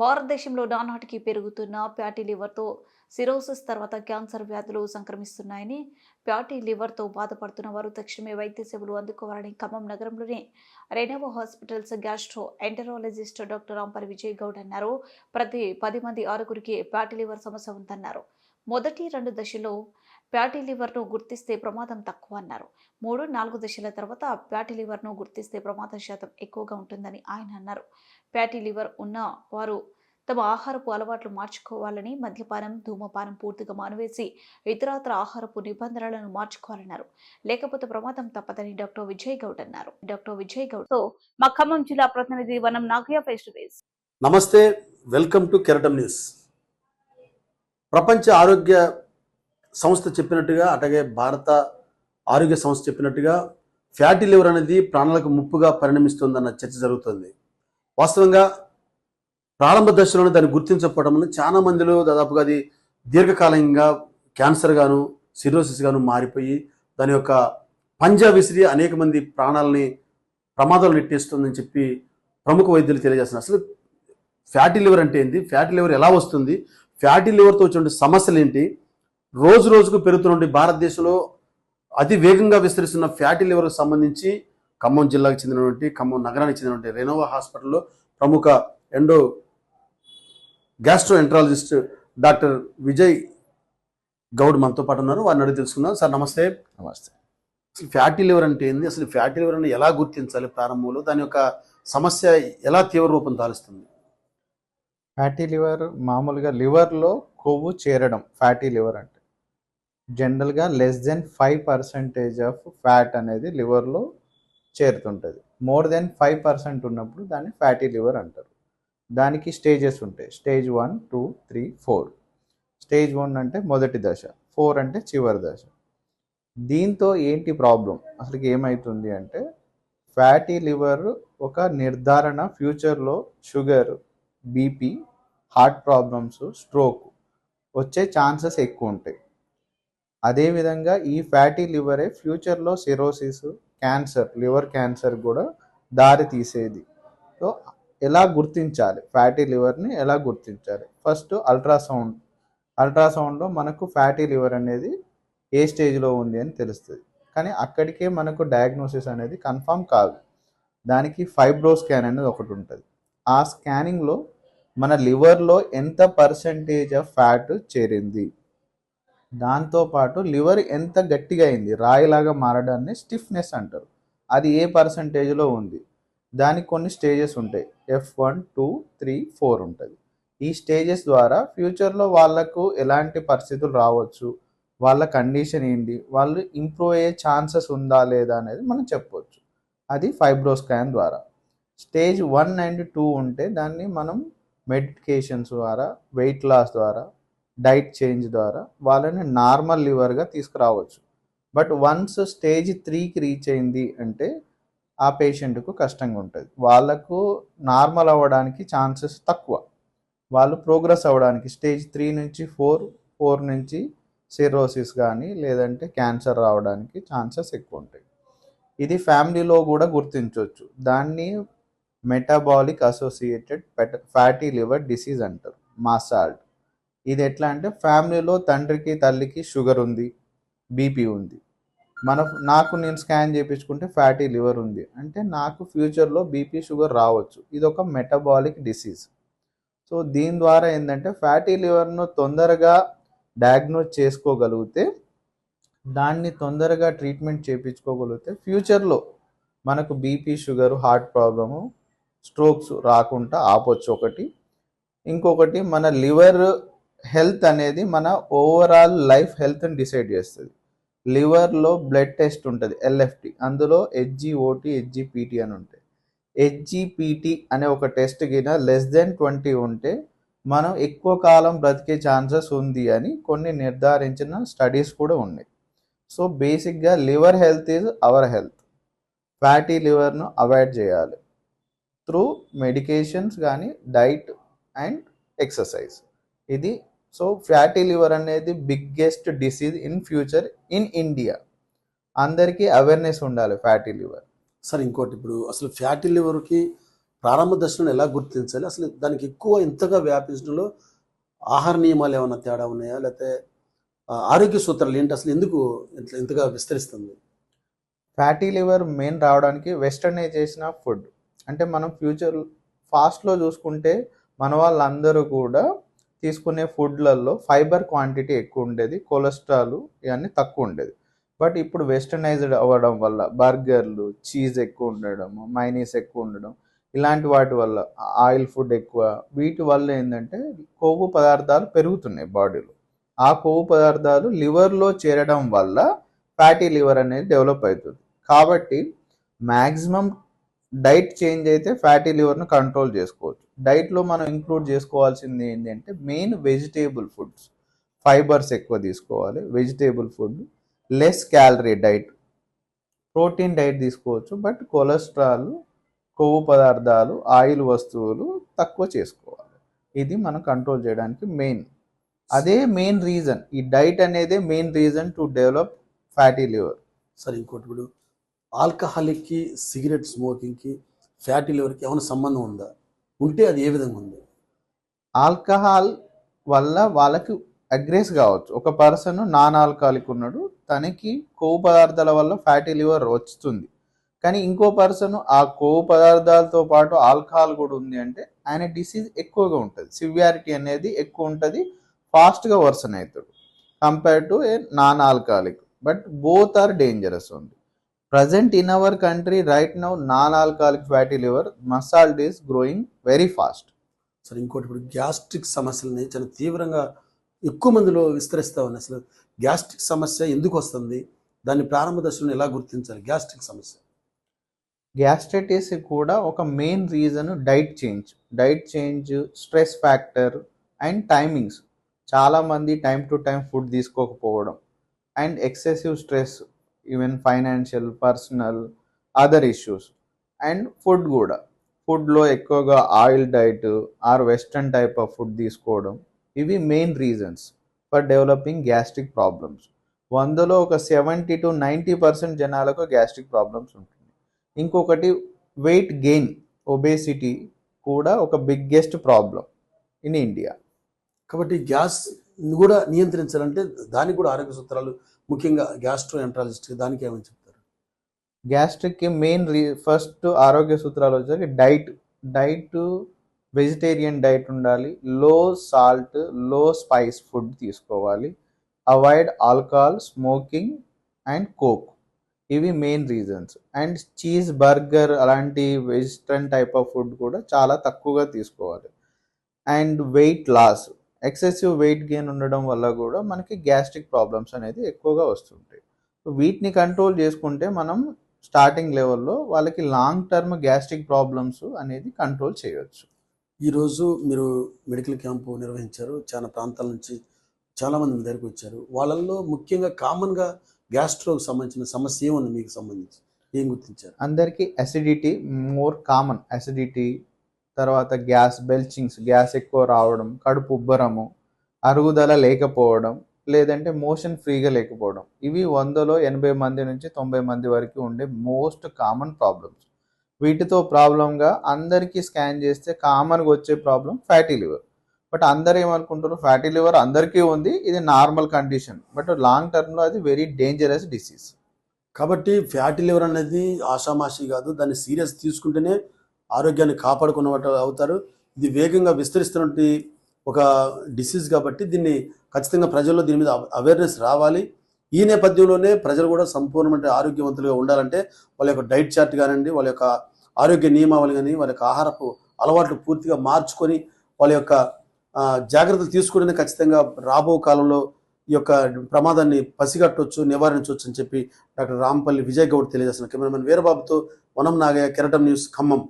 భారతదేశంలో నానాటికి పెరుగుతున్న ఫ్యాటీ లివర్తో సిరోసిస్ తర్వాత క్యాన్సర్ వ్యాధులు సంక్రమిస్తున్నాయని ఫ్యాటీ లివర్తో బాధపడుతున్న వారు తక్షణమే వైద్య సేవలు అందుకోవాలని ఖమ్మం నగరంలోని రెనోవో హాస్పిటల్స్ గ్యాస్ట్రో ఎంటరాలజిస్ట్ డాక్టర్ అంపర్ విజయ్ గౌడ్ అన్నారు. ప్రతి పది మంది ఆరుగురికి ఫ్యాటీ లివర్ సమస్య ఉందన్నారు. మొదటి రెండు దశలో ఫ్యాటీ లివర్ను గుర్తిస్తే ప్రమాదం తక్కువ అన్నారు. మూడు నాలుగు దశల తర్వాత ఫ్యాటీ లివర్ను గుర్తిస్తే ప్రమాద శాతం ఎక్కువగా ఉంటుందని ఆయన అన్నారు. ఫ్యాటీ లివర్ ఉన్న వారు తమ ఆహారపు అలవాట్లు మార్చుకోవాలని మద్యపానం ధూమపానం పూర్తిగా మానవేసి ఇతరత్ర ఆహారపు నిబంధనలను మార్చుకోవాలన్నారు. లేకపోతే ప్రమాదం తప్పదని డాక్టర్ విజయ్ గౌడ్ అన్నారు. డాక్టర్ విజయ్ గౌడ్తో మా ఖమ్మం జిల్లా ప్రతినిధి Vanam Nagaiah face to face. నమస్తే వెల్కమ్ టు కెరటం న్యూస్. ప్రపంచ ఆరోగ్య సంస్థ చెప్పినట్టుగా అట్లాగే భారత ఆరోగ్య సంస్థ చెప్పినట్టుగా ఫ్యాటీ లివర్ అనేది ప్రాణాలకు ముప్పుగా పరిణమిస్తుందన్న చర్చ జరుగుతుంది. వాస్తవంగా ప్రారంభ దశలోనే దాన్ని గుర్తించకపోవడం వల్ల చాలా మందిలో దాదాపుగా అది దీర్ఘకాలికంగా క్యాన్సర్ గాను సిరోసిస్ గాను మారిపోయి దాని యొక్క పంజా విసిరి అనేక మంది ప్రాణాలని ప్రమాదాలు నెట్టేస్తుందని చెప్పి ప్రముఖ వైద్యులు తెలియజేస్తున్నారు. అసలు ఫ్యాటీ లివర్ అంటే ఏంటి ఫ్యాటీ లివర్ ఎలా వస్తుంది? ఫ్యాటీ లివర్తో వచ్చిన సమస్యలు ఏంటి? రోజు రోజుకు పెరుగుతున్న భారతదేశంలో అతి వేగంగా విస్తరిస్తున్న ఫ్యాటీ లివర్కి సంబంధించి ఖమ్మం జిల్లాకు చెందినటువంటి ఖమ్మం నగరానికి చెందినటువంటి రెనోవా హాస్పిటల్లో ప్రముఖ endo gastroenterologist doctor Vijay Goud మనతో పాటు ఉన్నారు. వారిని అడిగి తెలుసుకుందాం. సార్ నమస్తే. నమస్తే. అసలు ఫ్యాటీ లివర్ అంటే ఏంది? అసలు ఫ్యాటీ లివర్ అని ఎలా గుర్తించాలి ప్రారంభంలో? దాని యొక్క సమస్య ఎలా తీవ్ర రూపం దాలుస్తుంది ఫ్యాటీ లివర్ మామూలుగా లివర్లో కొవ్వు చేరడం ఫ్యాటీ లివర్ అంటే. జనరల్గా less than five percentage of fat అనేది లివర్లో చేరుతుంటుంది. మోర్ దెన్ ఫైవ్ పర్సెంట్ ఉన్నప్పుడు దాన్ని ఫ్యాటీ లివర్ అంటారు. దానికి స్టేజెస్ ఉంటాయి. Stage one two three four stage one అంటే మొదటి దశ. ఫోర్ అంటే చివరి దశ. దీంతో ఏంటి ప్రాబ్లం అసలుకి ఏమవుతుంది అంటే ఫ్యాటీ లివర్ ఒక నిర్ధారణ ఫ్యూచర్లో sugar BP heart problems stroke వచ్చే ఛాన్సెస్ ఎక్కువ ఉంటాయి అదేవిధంగా ఈ ఫ్యాటీ లివరే ఫ్యూచర్లో సిరోసిస్ క్యాన్సర్ లివర్ క్యాన్సర్ కూడా దారి తీసేది. సో ఎలా గుర్తించాలి? ఫ్యాటీ లివర్ని ఎలా గుర్తించాలి? ఫస్ట్ అల్ట్రాసౌండ్ అల్ట్రాసౌండ్లో మనకు ఫ్యాటీ లివర్ అనేది ఏ స్టేజ్లో ఉంది అని తెలుస్తుంది. కానీ అక్కడికే మనకు డయాగ్నోసిస్ అనేది కన్ఫామ్ కాదు. దానికి ఫైబ్రో స్కాన్ అనేది ఒకటి ఉంటుంది. ఆ స్కానింగ్లో మన లివర్లో ఎంత పర్సంటేజ్ ఆఫ్ ఫ్యాట్ చేరింది? దాంతోపాటు లివర్ ఎంత గట్టిగా అయింది? రాయిలాగా మారడాన్ని స్టిఫ్నెస్ అంటారు. అది ఏ పర్సంటేజ్లో ఉంది? దానికి కొన్ని స్టేజెస్ ఉంటాయి. F one two three four ఉంటుంది. ఈ స్టేజెస్ ద్వారా ఫ్యూచర్లో వాళ్ళకు ఎలాంటి పరిస్థితులు రావచ్చు? వాళ్ళ కండిషన్ ఏంటి? వాళ్ళు ఇంప్రూవ్ అయ్యే ఛాన్సెస్ ఉందా లేదా అనేది మనం చెప్పవచ్చు అది ఫైబ్రోస్కాన్ ద్వారా. స్టేజ్ వన్ అండ్ టూ ఉంటే దాన్ని మనం మెడికేషన్స్ ద్వారా వెయిట్ లాస్ ద్వారా డైట్ చేంజ్ ద్వారా వాళ్ళని నార్మల్ లివర్గా తీసుకురావచ్చు. బట్ వన్స్ స్టేజ్ త్రీకి రీచ్ అయింది అంటే ఆ పేషెంట్కు కష్టంగా ఉంటుంది. వాళ్ళకు నార్మల్ అవ్వడానికి ఛాన్సెస్ తక్కువ. వాళ్ళు ప్రోగ్రెస్ అవ్వడానికి స్టేజ్ త్రీ నుంచి ఫోర్ ఫోర్ నుంచి సిరోసిస్ కానీ లేదంటే క్యాన్సర్ రావడానికి ఛాన్సెస్ ఎక్కువ ఉంటాయి. ఇది ఫ్యామిలీలో కూడా గుర్తించవచ్చు. దాన్ని metabolic associated fatty liver disease అంటారు. మాసాల్ట్. ఇది ఎట్లా అంటే ఫ్యామిలీలో తండ్రికి తల్లికి షుగర్ ఉంది బీపీ ఉంది. మన నాకు నేను స్కాన్ చేయించుకుంటే ఫ్యాటీ లివర్ ఉంది. అంటే నాకు ఫ్యూచర్లో బీపీ షుగర్ రావచ్చు. ఇది ఒక మెటబాలిక్ డిసీజ్. సో దీని ద్వారా ఏంటంటే ఫ్యాటీ లివర్ను తొందరగా డయాగ్నోజ్ చేసుకోగలిగితే దాన్ని తొందరగా ట్రీట్మెంట్ చేయించుకోగలిగితే ఫ్యూచర్లో మనకు BP sugar heart problem strokes రాకుండా ఆపొచ్చు ఒకటి. ఇంకొకటి మన లివర్ హెల్త్ అనేది మన ఓవరాల్ లైఫ్ హెల్త్ని డిసైడ్ చేస్తుంది. లివర్లో బ్లడ్ టెస్ట్ ఉంటుంది ఎల్ఎఫ్టి. అందులో హెచ్జిఓటి హెచ్జిపిటి అని ఉంటాయి. హెచ్జిపిటి అనే ఒక టెస్ట్ కింద లెస్ దెన్ ట్వంటీ ఉంటే మనం ఎక్కువ కాలం బ్రతికే ఛాన్సెస్ ఉంది అని కొన్ని నిర్ధారించిన స్టడీస్ కూడా ఉన్నాయి. సో బేసిక్గా liver health is our health. Fatty లివర్ను avoid చేయాలి. త్రూ మెడికేషన్స్ కానీ డైట్ అండ్ ఎక్సర్సైజ్. ఇది సో ఫ్యాటీ లివర్ అనేది biggest disease in future in India. అందరికీ అవేర్నెస్ ఉండాలి ఫ్యాటీ లివర్. సార్ ఇంకోటి ఇప్పుడు అసలు ఫ్యాటీ లివర్కి ప్రారంభ దశలను ఎలా గుర్తించాలి? అసలు దానికి ఎక్కువ ఇంతగా వ్యాపించడంలో ఆహార నియమాలు ఏమైనా తేడా ఉన్నాయా? లేకపోతే ఆరోగ్య సూత్రాలు ఏంటి? అసలు ఎందుకు ఇంత ఇంతగా విస్తరిస్తుంది? ఫ్యాటీ లివర్ మెయిన్ రావడానికి వెస్టర్నైజేషన్ ఆఫ్ ఫుడ్ అంటే మనం ఫ్యూచర్ ఫాస్ట్లో చూసుకుంటే మన వాళ్ళందరూ కూడా తీసుకునే ఫుడ్లలో ఫైబర్ క్వాంటిటీ ఎక్కువ ఉండేది కొలెస్ట్రాల్ ఇవన్నీ తక్కువ ఉండేది. బట్ ఇప్పుడు వెస్టర్నైజ్డ్ అవ్వడం వల్ల బర్గర్లు చీజ్ ఎక్కువ ఉండడం మైనీస్ ఎక్కువ ఉండడం ఇలాంటి వాటి వల్ల ఆయిల్ ఫుడ్ ఎక్కువ వీటి వల్ల ఏంటంటే కొవ్వు పదార్థాలు పెరుగుతున్నాయి బాడీలో. ఆ కొవ్వు పదార్థాలు లివర్లో చేరడం వల్ల ఫ్యాటీ లివర్ అనేది డెవలప్ అవుతుంది. కాబట్టి మ్యాక్సిమం డైట్ చేంజ్ అయితే ఫ్యాటీ లివర్ను కంట్రోల్ చేసుకోవచ్చు. డైట్లో మనం ఇంక్లూడ్ చేసుకోవాల్సింది ఏంటంటే మెయిన్ వెజిటేబుల్ ఫుడ్స్. ఫైబర్స్ ఎక్కువ తీసుకోవాలి. Vegetable food less calorie diet protein diet తీసుకోవచ్చు. బట్ కొలెస్ట్రాల్ కొవ్వు పదార్థాలు ఆయిల్ వస్తువులు తక్కువ చేసుకోవాలి. ఇది మనం కంట్రోల్ చేయడానికి మెయిన్. అదే మెయిన్ రీజన్. ఈ డైట్ అనేదే main reason to develop fatty liver. సరే ఇంకోటి ఇప్పుడు ఆల్కహాలిక్కి సిగరెట్ స్మోకింగ్కి ఫ్యాటీ లివర్కి ఏమైనా సంబంధం ఉందా? ఉంటే అది ఏ విధంగా ఉంది? ఆల్కహాల్ వల్ల వాళ్ళకి అగ్రెస్ కావచ్చు. ఒక పర్సన్ నాన్ ఆల్కహాలిక్ ఉన్నాడు తనకి కొవ్వు పదార్థాల వల్ల ఫ్యాటీ లివర్ వస్తుంది. కానీ ఇంకో పర్సన్ ఆ కొవ్వు పదార్థాలతో పాటు ఆల్కహాల్ కూడా ఉంది అంటే ఆయన డిసీజ్ ఎక్కువగా ఉంటుంది. సివియారిటీ అనేది ఎక్కువ ఉంటుంది ఫాస్ట్గా వర్సన్ అవుతాడు. Compare to a non alcoholic. But both are dangerous ఉంది present in our country right now non alcoholic fatty liver MASLD is growing very fast సరే ఇంకోటి ఇప్పుడు గ్యాస్ట్రిక్ సమస్యలని చాలా తీవ్రంగా ఎక్కువ మందిలో విస్తరిస్తా ఉన్నాయి. అసలు గ్యాస్ట్రిక్ సమస్య ఎందుకు వస్తుంది? దాన్ని ప్రారంభ దశలో ఎలా గుర్తించాలి? గ్యాస్ట్రిక్ సమస్య. గ్యాస్ట్రైటిస్ కూడా ఒక main reason diet change diet change stress factor and timings చాలామంది టైం టు టైం ఫుడ్ తీసుకోకపోవడం. And excessive stress even financial personal other issues. And food కూడా. ఫుడ్లో ఎక్కువగా oil diet or western type of food తీసుకోవడం ఇవి main reasons for developing gastric problems. వందలో ఒక seventy to ninety percent జనాలకు gastric problems ఉంటుంది. ఇంకొకటి వెయిట్ గెయిన్ ఒబేసిటీ కూడా ఒక బిగ్గెస్ట్ ప్రాబ్లం ఇన్ ఇండియా. కాబట్టి గ్యాస్ కూడా నియంత్రించాలంటే దానికి కూడా ఆరోగ్య సూత్రాలు ముఖ్యంగా గ్యాస్ట్రో ఎంట్రాలజిస్ట్ దానికి ఏమని చెప్తారు? గ్యాస్ట్రిక్కి మెయిన్ రీ ఫస్ట్ ఆరోగ్య సూత్రాలు వచ్చేసరికి డైట్ డైట్ వెజిటేరియన్ డైట్ ఉండాలి లో సాల్ట్లో స్పైస్ ఫుడ్ తీసుకోవాలి avoid alcohol smoking and coke. ఇవి main reasons. And cheese burger అలాంటి వెజిటన్ టైప్ ఆఫ్ ఫుడ్ కూడా చాలా తక్కువగా తీసుకోవాలి. And weight loss. Excessive weight gain ఉండడం వల్ల కూడా మనకి గ్యాస్ట్రిక్ ప్రాబ్లమ్స్ అనేది ఎక్కువగా వస్తుంటాయి. సో వీటిని కంట్రోల్ చేసుకుంటే మనం స్టార్టింగ్ లెవెల్లో వాళ్ళకి లాంగ్ టర్మ్ గ్యాస్ట్రిక్ ప్రాబ్లమ్స్ అనేది కంట్రోల్ చేయొచ్చు. ఈరోజు మీరు మెడికల్ క్యాంపు నిర్వహించారు. చాలా ప్రాంతాల నుంచి చాలామంది మీ దగ్గరికి వచ్చారు. వాళ్ళల్లో ముఖ్యంగా కామన్గా గ్యాస్ట్రోకి సంబంధించిన సమస్య ఏముంది మీకు సంబంధించి? ఏం గుర్తించారు? అందరికీ అసిడిటీ మోర్ కామన్ అసిడిటీ తర్వాత గ్యాస్ బెల్చింగ్స్ గ్యాస్ ఎక్కువ రావడం కడుపు ఉబ్బరము అరుగుదల లేకపోవడం లేదంటే మోషన్ ఫ్రీగా లేకపోవడం. ఇవి వందలో ఎనభై మంది నుంచి తొంభై మంది వరకు ఉండే మోస్ట్ కామన్ ప్రాబ్లమ్స్. వీటితో ప్రాబ్లంగా అందరికీ స్కాన్ చేస్తే కామన్గా వచ్చే ప్రాబ్లం ఫ్యాటీ లివర్. బట్ అందరు ఏమనుకుంటారు? ఫ్యాటీ లివర్ అందరికీ ఉంది. ఇది నార్మల్ కండిషన్. బట్ లాంగ్ టర్మ్లో అది వెరీ డేంజరస్ డిసీజ్. కాబట్టి ఫ్యాటీ లివర్ అనేది ఆషామాషి కాదు. దాన్ని సీరియస్ తీసుకుంటేనే ఆరోగ్యాన్ని కాపాడుకున్న అవుతారు. ఇది వేగంగా విస్తరిస్తున్నటువంటి ఒక డిసీజ్ కాబట్టి దీన్ని ఖచ్చితంగా ప్రజల్లో దీని మీద అవేర్నెస్ రావాలి. ఈ నేపథ్యంలోనే ప్రజలు కూడా సంపూర్ణమైన ఆరోగ్యవంతులుగా ఉండాలంటే వాళ్ళ యొక్క డైట్ చార్ట్ కానివ్వండి వాళ్ళ యొక్క ఆరోగ్య నియమావళి కానీ వాళ్ళ యొక్క ఆహారపు అలవాట్లు పూర్తిగా మార్చుకొని వాళ్ళ యొక్క జాగ్రత్తలు తీసుకుంటేనే ఖచ్చితంగా రాబో కాలంలో ఈ యొక్క ప్రమాదాన్ని పసిగట్టవచ్చు నివారించవచ్చు అని చెప్పి డాక్టర్ రాంపల్లి విజయ్ గౌడ్ తెలియజేస్తున్నారు. కెమెరామెన్ వీరబాబుతో వనం నాగయ్య కెరటం న్యూస్ ఖమ్మం.